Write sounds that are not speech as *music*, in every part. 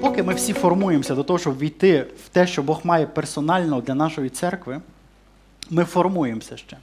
Поки ми всі формуємося до того, щоб війти в те, що Бог має персонально для нашої церкви, ми формуємося ще.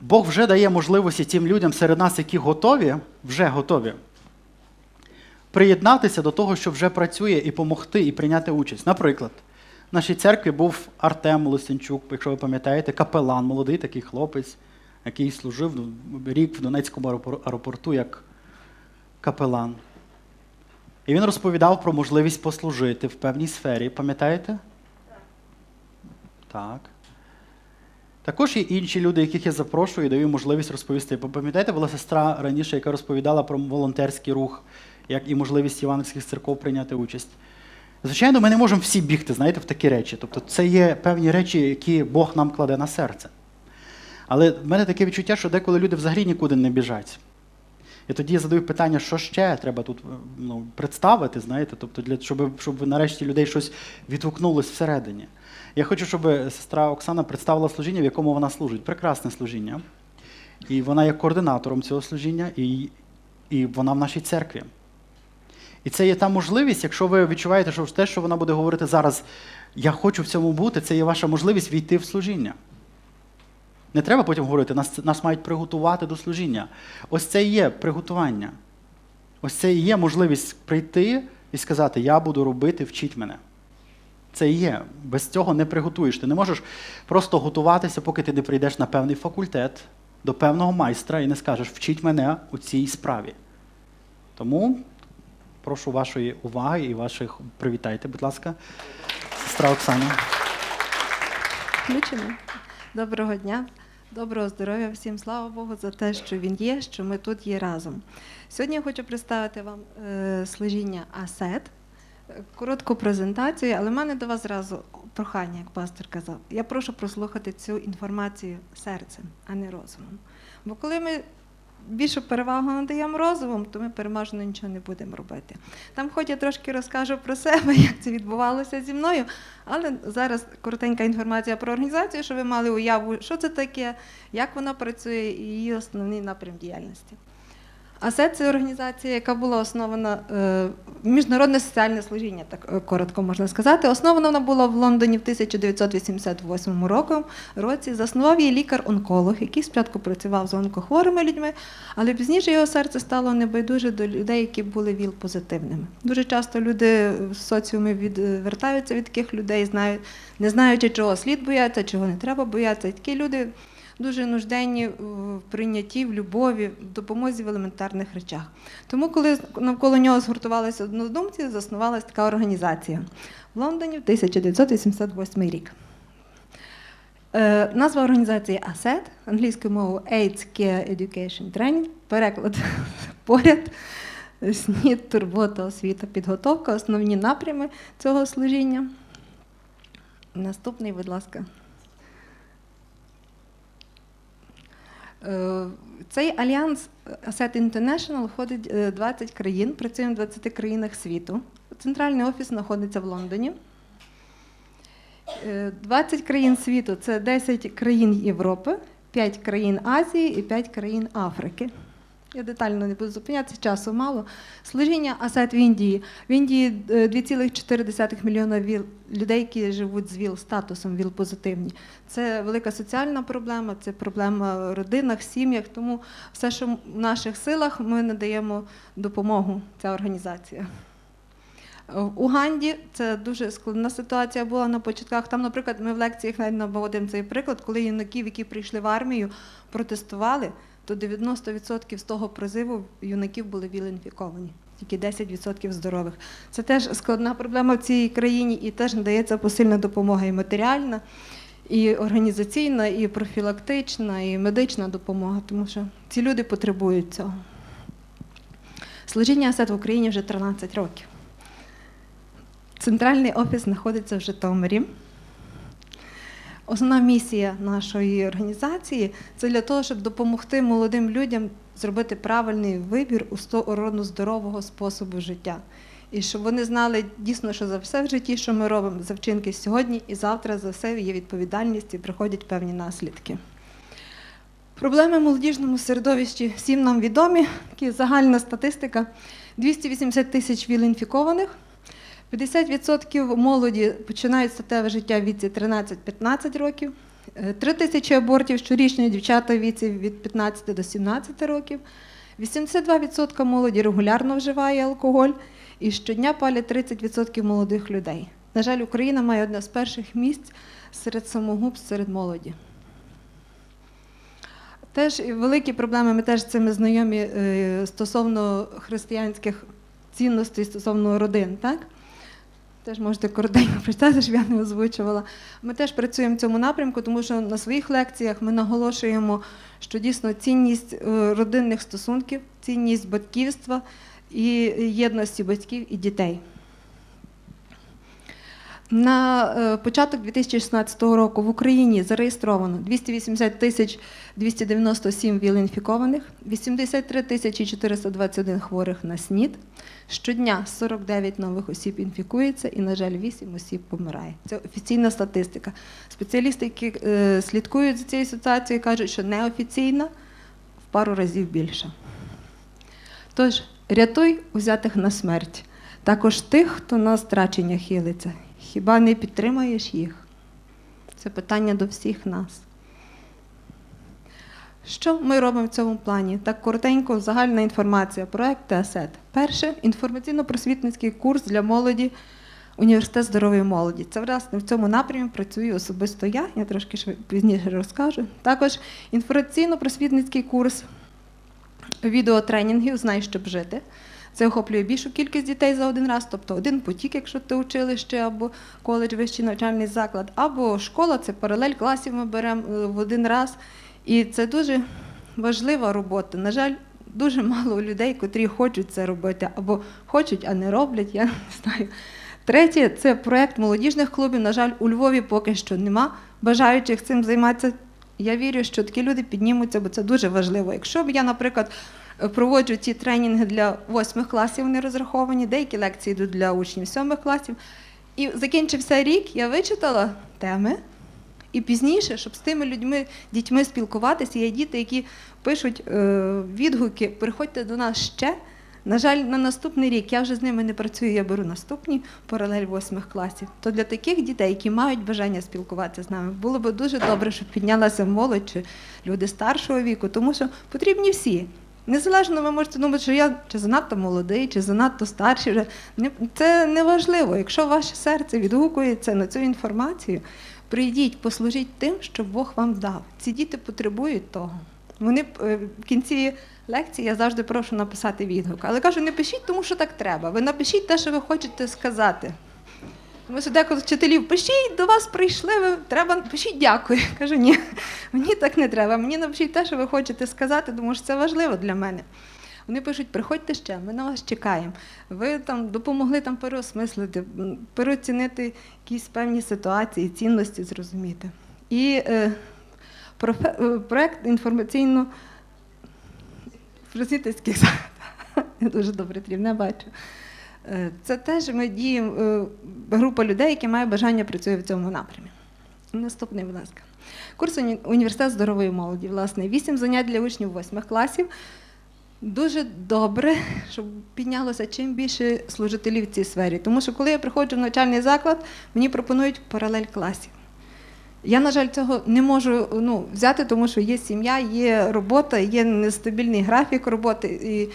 Бог вже дає можливості тим людям серед нас, які готові, вже готові, приєднатися до того, що вже працює, і допомогти, і прийняти участь. Наприклад, в нашій церкві був Артем Лисенчук, якщо ви пам'ятаєте, капелан, молодий такий хлопець, який служив ну, рік в Донецькому аеропорту як капелан. І він розповідав про можливість послужити в певній сфері. Пам'ятаєте? Так. Також є інші люди, яких я запрошую і даю можливість розповісти. Пам'ятаєте, була сестра раніше, яка розповідала про волонтерський рух, як і можливість івангельських церков прийняти участь. Звичайно, ми не можемо всі бігти, знаєте, в такі речі. Тобто це є певні речі, які Бог нам кладе на серце. Але в мене таке відчуття, що деколи люди взагалі нікуди не біжать. І тоді я задаю питання, що ще треба тут ну, представити, знаєте, тобто, для, щоб, щоб нарешті людей щось відгукнулось всередині. Я хочу, щоб сестра Оксана представила служіння, в якому вона служить. Прекрасне служіння. І вона є координатором цього служіння, і, і вона в нашій церкві. І це є та можливість, якщо ви відчуваєте, що те, що вона буде говорити зараз, я хочу в цьому бути, це є ваша можливість війти в служіння. Не треба потім говорити, нас, нас мають приготувати до служіння. Ось це і є приготування. Ось це і є можливість прийти і сказати, я буду робити, вчіть мене. Це і є. Без цього не приготуєш. Ти не можеш просто готуватися, поки ти не прийдеш на певний факультет, до певного майстра і не скажеш, вчіть мене у цій справі. Тому прошу вашої уваги і ваших привітайте, будь ласка, сестра Оксана. Включено. Доброго дня, доброго здоров'я всім. Слава Богу за те, що він є, що ми тут є разом. Сьогодні я хочу представити вам е, служіння АСЕТ, коротку презентацію, але в мене до вас зразу прохання, як пастор казав. Я прошу прослухати цю інформацію серцем, а не розумом. Бо коли ми більшу перевагу надаємо розумом, то ми переможно нічого не будемо робити. Там хоч я трошки розкажу про себе, *laughs* як це відбувалося зі мною, але зараз коротенька інформація про організацію, щоб ви мали уяву, що це таке, як вона працює і її основний напрям діяльності. АСЕТ це організація, яка була основана е, міжнародне соціальне служіння, так е, коротко можна сказати. Основана вона була в Лондоні в 1988 року, році. Заснував її лікар-онколог, який спочатку працював з онкохворими людьми, але пізніше його серце стало небайдуже до людей, які були ВІЛ-позитивними. Дуже часто люди в соціумі відвертаються від таких людей, знають, не знаючи, чого слід боятися, чого не треба боятися. І такі люди дуже нужденні в прийнятті, в любові, в допомозі в елементарних речах. Тому, коли навколо нього згуртувалися однодумці, заснувалася така організація в Лондоні в 1988 рік. Е, назва організації ASET, англійською мовою AIDS Care Education Training, переклад *laughs* поряд, СНІД, турбота, освіта, підготовка, основні напрями цього служіння. Наступний, будь ласка. Цей альянс Asset International входить е, 20 країн, працює в 20 країнах світу. Центральний офіс знаходиться в Лондоні. Е, 20 країн світу це 10 країн Європи, 5 країн Азії і 5 країн Африки. Я детально не буду зупинятися, часу мало. Служіння АСЕТ в Індії. В Індії е, 2,4 мільйона ВІЛ, людей, які живуть з ВІЛ статусом ВІЛ-позитивні. Це велика соціальна проблема, це проблема в родинах, сім'ях. Тому все, що в наших силах, ми надаємо допомогу, ця організація. В Уганді це дуже складна ситуація була на початках. Там, наприклад, ми в лекціях навіть наводимо цей приклад, коли юнаків, які прийшли в армію, протестували, то 90% з того призиву юнаків були віл-інфіковані. Тільки 10% здорових. Це теж складна проблема в цій країні і теж надається посильна допомога і матеріальна, і організаційна, і профілактична, і медична допомога, тому що ці люди потребують цього. Служіння АСЕТ в Україні вже 13 років. Центральний офіс знаходиться в Житомирі. Основна місія нашої організації це для того, щоб допомогти молодим людям зробити правильний вибір у сторону здорового способу життя. І щоб вони знали дійсно, що за все в житті, що ми робимо, за вчинки сьогодні і завтра за все є відповідальність і приходять певні наслідки. Проблеми в молодіжному середовищі всім нам відомі. Такі загальна статистика: 280 тисяч віл-інфікованих, 50% молоді починають статеве життя в віці 13-15 років, 3 тисячі абортів щорічно дівчата в віці від 15 до 17 років, 82% молоді регулярно вживає алкоголь і щодня палять 30% молодих людей. На жаль, Україна має одне з перших місць серед самогубств серед молоді. Теж великі проблеми, ми теж з цими знайомі е, стосовно християнських цінностей, стосовно родин, так? Теж можете коротенько прочитати, щоб я не озвучувала. Ми теж працюємо в цьому напрямку, тому що на своїх лекціях ми наголошуємо, що дійсно цінність е, родинних стосунків, цінність батьківства і єдності батьків і дітей. На е, початок 2016 року в Україні зареєстровано 280 тисяч 297 віл-інфікованих, 83 тисячі 421 хворих на СНІД. Щодня 49 нових осіб інфікується і, на жаль, 8 осіб помирає. Це офіційна статистика. Спеціалісти, які е, слідкують за цією ситуацією, кажуть, що неофіційна в пару разів більше. Тож, рятуй узятих на смерть. Також тих, хто на страчення хилиться. Хіба не підтримаєш їх? Це питання до всіх нас. Що ми робимо в цьому плані? Так коротенько, загальна інформація. Проект ТАСЕТ. Перше інформаційно-просвітницький курс для молоді, університет здорової молоді. Це власне в цьому напрямі працюю особисто я, я трошки пізніше розкажу. Також інформаційно-просвітницький курс відеотренінгів Знай, щоб жити. Це охоплює більшу кількість дітей за один раз, тобто один потік, якщо це училище або коледж, вищий навчальний заклад, або школа, це паралель класів ми беремо е, в один раз. І це дуже важлива робота. На жаль, дуже мало людей, котрі хочуть це робити, або хочуть, а не роблять, я *laughs* не знаю. Третє це проєкт молодіжних клубів. На жаль, у Львові поки що нема бажаючих цим займатися. Я вірю, що такі люди піднімуться, бо це дуже важливо. Якщо б я, наприклад, проводжу ці тренінги для восьмих класів, вони розраховані, деякі лекції йдуть для учнів сьомих класів. І закінчився рік, я вичитала теми, і пізніше, щоб з тими людьми, дітьми спілкуватися, є діти, які пишуть е, відгуки, приходьте до нас ще. На жаль, на наступний рік я вже з ними не працюю, я беру наступні паралель восьмих класів. То для таких дітей, які мають бажання спілкуватися з нами, було б дуже добре, щоб піднялася молодь чи люди старшого віку, тому що потрібні всі. Незалежно ви можете думати, що я чи занадто молодий, чи занадто старший. Вже це не важливо. Якщо ваше серце відгукується на цю інформацію, прийдіть, послужіть тим, що Бог вам дав. Ці діти потребують того. Вони е, в кінці лекції я завжди прошу написати відгук. Але кажу, не пишіть, тому що так треба. Ви напишіть те, що ви хочете сказати. Тому що деколи вчителів пишіть, до вас прийшли, ви треба пишіть дякую. Кажу, ні, мені так не треба. Мені напишіть те, що ви хочете сказати, тому що це важливо для мене. Вони пишуть, приходьте ще, ми на вас чекаємо. Ви там допомогли там переосмислити, переоцінити якісь певні ситуації, цінності зрозуміти. І е, профе- е, інформаційно просвітницький заклад. *laughs* Я дуже добре трівне бачу. Е, Це теж ми діємо, е, група людей, які мають бажання працює в цьому напрямі. Наступний, будь ласка. Курс уні- університет здорової молоді. Власне, вісім занять для учнів восьмих класів. Дуже добре, щоб піднялося чим більше служителів в цій сфері. Тому що коли я приходжу в навчальний заклад, мені пропонують паралель класів. Я, на жаль, цього не можу ну, взяти, тому що є сім'я, є робота, є нестабільний графік роботи. І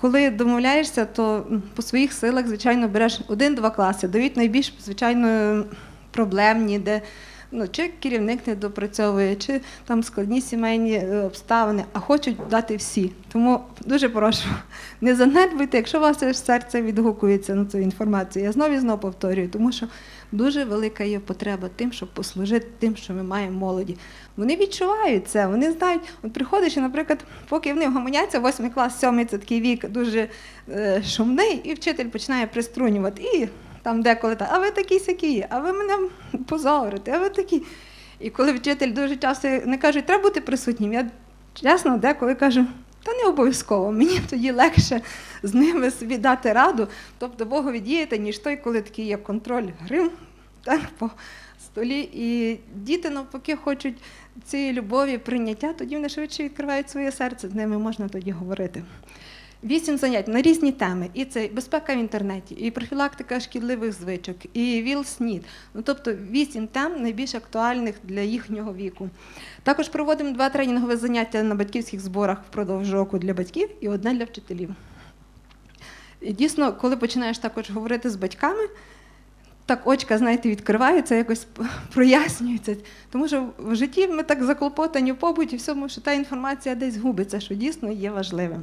коли домовляєшся, то по своїх силах, звичайно, береш один-два класи, дають найбільш, звичайно, проблемні, де ну, чи керівник не допрацьовує, чи там складні сімейні е, обставини, а хочуть дати всі. Тому дуже прошу, *laughs* не занедбуйте, якщо у вас серце відгукується на цю інформацію. Я знову і знову повторюю, тому що дуже велика є потреба тим, щоб послужити тим, що ми маємо молоді. Вони відчувають це, вони знають, от приходиш, і, наприклад, поки вони гомоняться, восьмий клас, сьомий це такий вік дуже е, шумний, і вчитель починає приструнювати. І там деколи так, а ви такі сякі, а ви мене позорите, а ви такі. І коли вчитель дуже часто не каже, треба бути присутнім, я чесно деколи кажу, Та не обов'язково. Мені тоді легше з ними собі дати раду, тобто Богові діяти, ніж той, коли такий є контроль грим так, по столі. І діти навпаки хочуть цієї любові, прийняття, тоді вони швидше відкривають своє серце, з ними можна тоді говорити. Вісім занять на різні теми. І це безпека в інтернеті, і профілактика шкідливих звичок, і ВІЛ-СНІД. Ну, тобто вісім тем найбільш актуальних для їхнього віку. Також проводимо два тренінгові заняття на батьківських зборах впродовж року для батьків і одне для вчителів. І дійсно, коли починаєш також говорити з батьками, так очка, знаєте, відкриваються, якось прояснюються. Тому що в житті ми так заклопотані в побуті, всьому, що та інформація десь губиться, що дійсно є важливим.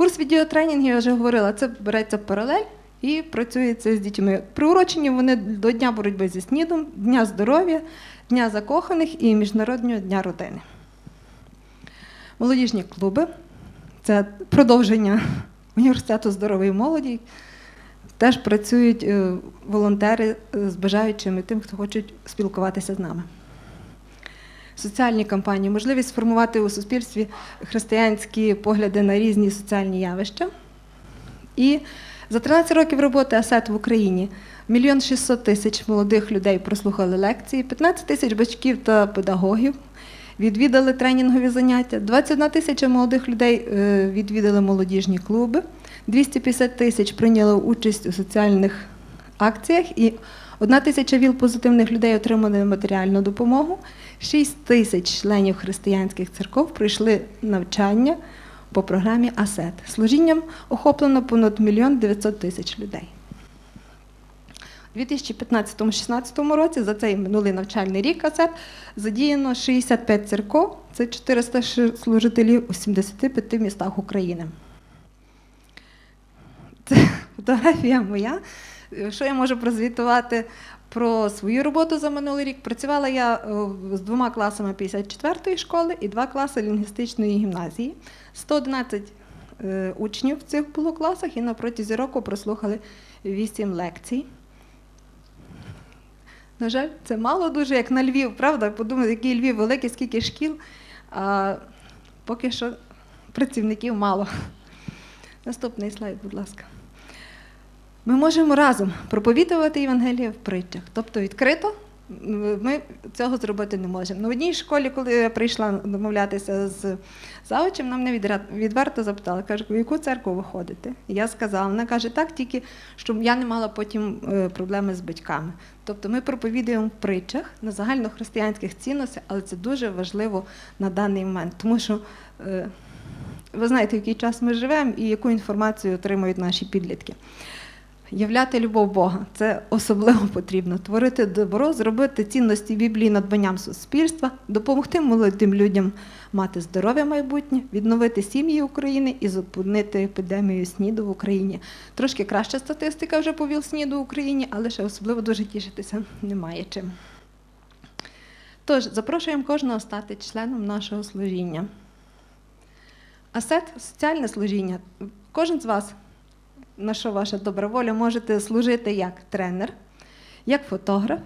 Курс відеотренінгів, я вже говорила, це береться паралель і працюється з дітьми. Приурочені вони до Дня боротьби зі СНІДом, Дня здоров'я, Дня закоханих і Міжнародного дня родини. Молодіжні клуби це продовження університету здорової молоді. Теж працюють е, волонтери з бажаючими тим, хто хочуть спілкуватися з нами. Соціальні кампанії, можливість сформувати у суспільстві християнські погляди на різні соціальні явища. І за 13 років роботи АСЕТ в Україні мільйон 600 тисяч молодих людей прослухали лекції, 15 тисяч батьків та педагогів відвідали тренінгові заняття, 21 тисяча молодих людей е, відвідали молодіжні клуби, 250 тисяч прийняли участь у соціальних акціях і одна тисяча віл позитивних людей отримали матеріальну допомогу. 6 тисяч членів християнських церков пройшли навчання по програмі АСЕТ. Служінням охоплено понад мільйон 900 тисяч людей. У 2015-16 році за цей минулий навчальний рік АСЕТ задіяно 65 церков, це 400 служителів у 75 містах України. Це фотографія моя. Що я можу прозвітувати про свою роботу за минулий рік? Працювала я е, з двома класами 54-ї школи і два класи лінгвістичної гімназії. 111 е, учнів в цих було класах і на протязі року прослухали 8 лекцій. На жаль, це мало дуже, як на Львів, правда? Подумати, який Львів великий, скільки шкіл, а поки що працівників мало. Наступний слайд, будь ласка. Ми можемо разом проповідувати Євангеліє в притчах, тобто відкрито. Ми цього зробити не можемо. На одній школі, коли я прийшла домовлятися з завучем, нам не відверто запитали, каже, в яку церкву ви ходите? Я сказала, вона каже, так, тільки щоб я не мала потім е, проблеми з батьками. Тобто ми проповідуємо в притчах на загальнохристиянських цінностях, але це дуже важливо на даний момент, тому що е, ви знаєте, в який час ми живемо і яку інформацію отримують наші підлітки. Являти любов Бога це особливо потрібно. Творити добро, зробити цінності Біблії надбанням суспільства, допомогти молодим людям мати здоров'я майбутнє, відновити сім'ї України і зупинити епідемію СНІДу в Україні. Трошки краща статистика вже по ВІЛ-СНІДу в Україні, але ще особливо дуже тішитися немає чим. Тож, запрошуємо кожного стати членом нашого служіння. Асет соціальне служіння. Кожен з вас на що ваша добра воля, можете служити як тренер, як фотограф,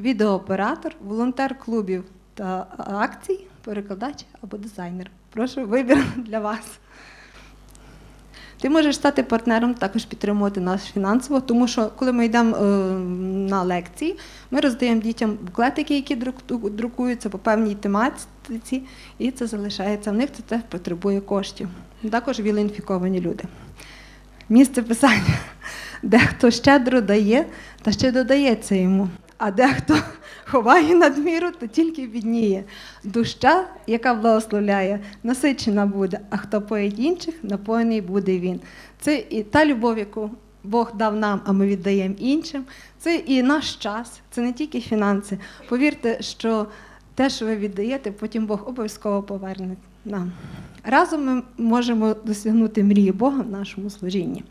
відеооператор, волонтер клубів та акцій, перекладач або дизайнер. Прошу вибір *laughs* для вас. Ти можеш стати партнером, також підтримувати нас фінансово, тому що коли ми йдемо е, на лекції, ми роздаємо дітям буклетики, які друкуються по певній тематиці, і це залишається в них, це теж потребує коштів. Також вілоінфіковані люди. Місце писання. Дехто щедро дає, та ще додається йому, а дехто ховає надміру, то тільки бідніє. Душа, яка благословляє, насичена буде, а хто поїть інших, напоєний буде він. Це і та любов, яку Бог дав нам, а ми віддаємо іншим. Це і наш час, це не тільки фінанси. Повірте, що те, що ви віддаєте, потім Бог обов'язково поверне нам. Разом ми можемо досягнути мрії Бога в нашому служінні.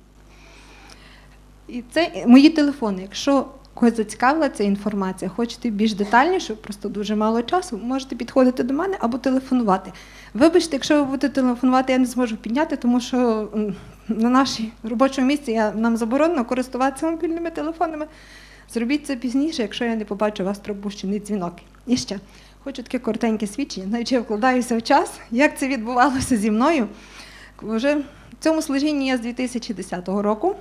І це мої телефони. Якщо когось зацікавила ця інформація, хочете більш детальніше, просто дуже мало часу, можете підходити до мене або телефонувати. Вибачте, якщо ви будете телефонувати, я не зможу підняти, тому що на нашій робочому місці я, нам заборонено користуватися мобільними телефонами. Зробіть це пізніше, якщо я не побачу у вас пропущений дзвінок. І ще хочу таке коротеньке свідчення, навіть я вкладаюся в час, як це відбувалося зі мною. Вже в цьому служінні я з 2010 року.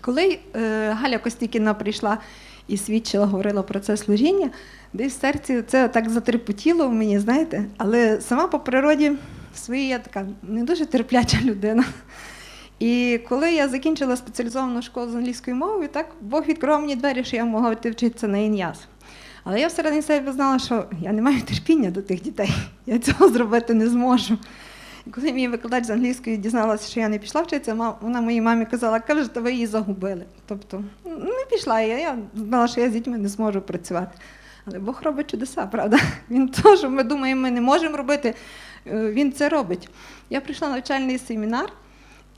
Коли е, Галя Костікіна прийшла і свідчила, говорила про це служіння, десь в серці це так затрепотіло в мені, знаєте, але сама по природі своїй я така не дуже терпляча людина. І коли я закінчила спеціалізовану школу з англійської мови, так Бог відкривав мені двері, що я могла вчитися на ін'яс. Але я всередині себе знала, що я не маю терпіння до тих дітей, я цього зробити не зможу. І коли мій викладач з англійської дізналася, що я не пішла вчитися, вона моїй мамі казала, каже, що ви її загубили. Тобто ну, не пішла я, я знала, що я з дітьми не зможу працювати. Але Бог робить чудеса, правда? *laughs* Він то, що ми думаємо, ми не можемо робити, е, він це робить. Я прийшла на навчальний семінар,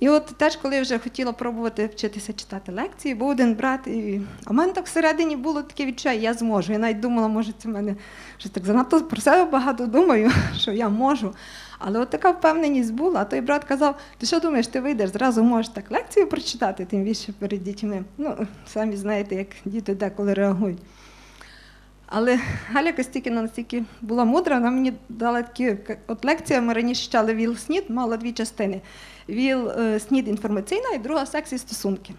і от теж, коли я вже хотіла пробувати вчитися читати лекції, був один брат, і... а в мене так всередині було таке відчуття, я зможу. Я навіть думала, може, це в мене щось так занадто про себе багато думаю, *laughs* що я можу. Але от така впевненість була. А той брат казав: ти що думаєш, ти вийдеш, зразу можеш так лекцію прочитати, тим більше перед дітьми. Ну, самі знаєте, як діти деколи реагують. Але Галя Костікіна настільки була мудра, вона мені дала такі от лекція, ми раніше читали ВІЛ СНІД, мала дві частини. ВІЛ е, СНІД інформаційна і друга секс і стосунки.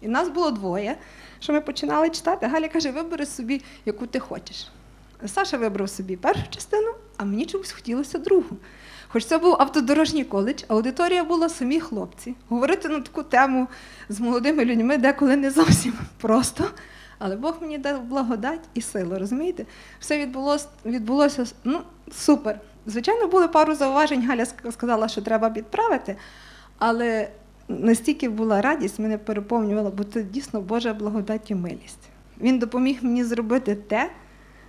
І нас було двоє, що ми починали читати. Галя каже, вибери собі, яку ти хочеш. Саша вибрав собі першу частину, а мені чомусь хотілося другу. Хоч це був автодорожній коледж, аудиторія була самі хлопці. Говорити на таку тему з молодими людьми деколи не зовсім *laughs* просто. Але Бог мені дав благодать і силу, розумієте? Все відбулося, відбулося ну, супер. Звичайно, були пару зауважень. Галя сказала, що треба підправити, але настільки була радість, мене переповнювала, бо це дійсно Божа благодать і милість. Він допоміг мені зробити те,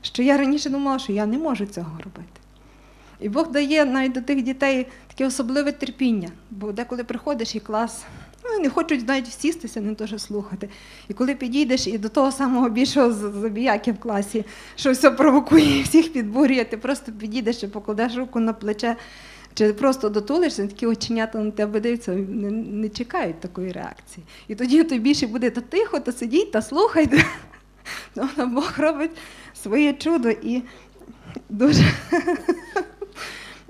що я раніше думала, що я не можу цього робити. І Бог дає навіть до тих дітей таке особливе терпіння, бо деколи приходиш і клас, ну, не хочуть навіть всістися, не дуже слухати. І коли підійдеш і до того самого більшого забіяки в класі, що все провокує *laughs* всіх підбурює, ти просто підійдеш і покладеш руку на плече, чи просто дотулишся, такі оченята на тебе дивляться, не, не чекають такої реакції. І тоді тобі більше буде та тихо, та сидіть, та слухайте. Тобто *laughs* Бог робить своє чудо і дуже *laughs*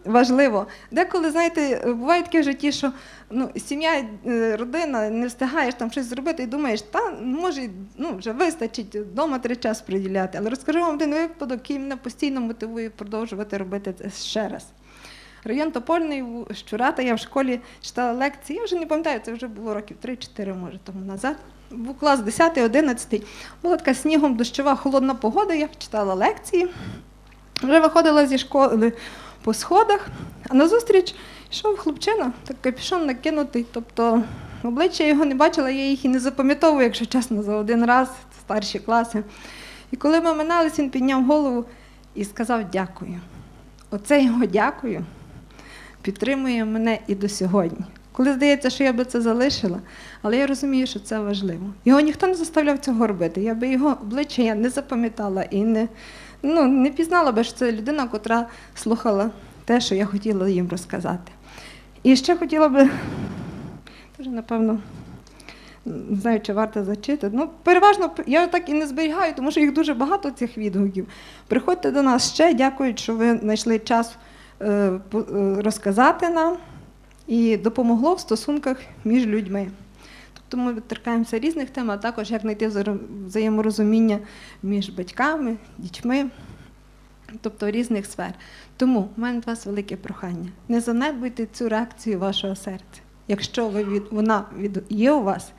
важливо. Деколи, знаєте, буває таке в житті, що ну, сім'я, е, родина, не встигаєш там щось зробити і думаєш, та може, ну, вже вистачить, вдома треба час приділяти. Але розкажу вам один випадок, який мене постійно мотивує продовжувати робити це ще раз. Район Топольний, Щурата, я в школі читала лекції, я вже не пам'ятаю, це вже було років 3-4, може, тому назад. Був клас 10-11. Була така снігом дощова холодна погода, я читала лекції. Вже виходила зі школи по сходах, а назустріч йшов хлопчина, так капюшон накинутий. Тобто обличчя його не бачила, я їх і не запам'ятовую, якщо чесно, за один раз, старші класи. І коли ми минались, він підняв голову і сказав дякую. Оце його дякую підтримує мене і до сьогодні. Коли здається, що я би це залишила, але я розумію, що це важливо. Його ніхто не заставляв цього робити. Я би його обличчя я не запам'ятала і не, ну, не пізнала би, що це людина, котра слухала те, що я хотіла їм розказати. І ще хотіла би, теж, напевно, не знаю, чи варто зачитати. Ну, переважно я так і не зберігаю, тому що їх дуже багато цих відгуків. Приходьте до нас ще, дякую, що ви знайшли час е, е, розказати нам і допомогло в стосунках між людьми. Тобто ми торкаємося різних тем, а також як знайти взаєморозуміння між батьками, дітьми, тобто різних сфер. Тому в мене до вас велике прохання. Не занедбуйте цю реакцію вашого серця. Якщо ви від, вона від, є у вас,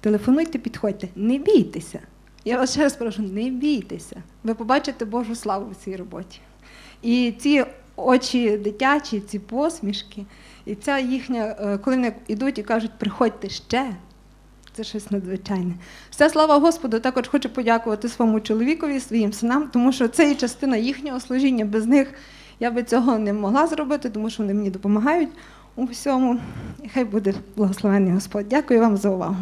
телефонуйте, підходьте, не бійтеся. Я вас ще раз прошу, не бійтеся. Ви побачите Божу славу в цій роботі. І ці очі дитячі, ці посмішки, і ця їхня, е, коли вони йдуть і кажуть, приходьте ще. Це щось надзвичайне. Вся слава Господу, також хочу подякувати своєму чоловікові, своїм синам, тому що це і частина їхнього служіння. Без них я би цього не могла зробити, тому що вони мені допомагають у всьому. Хай буде благословений Господь. Дякую вам за увагу.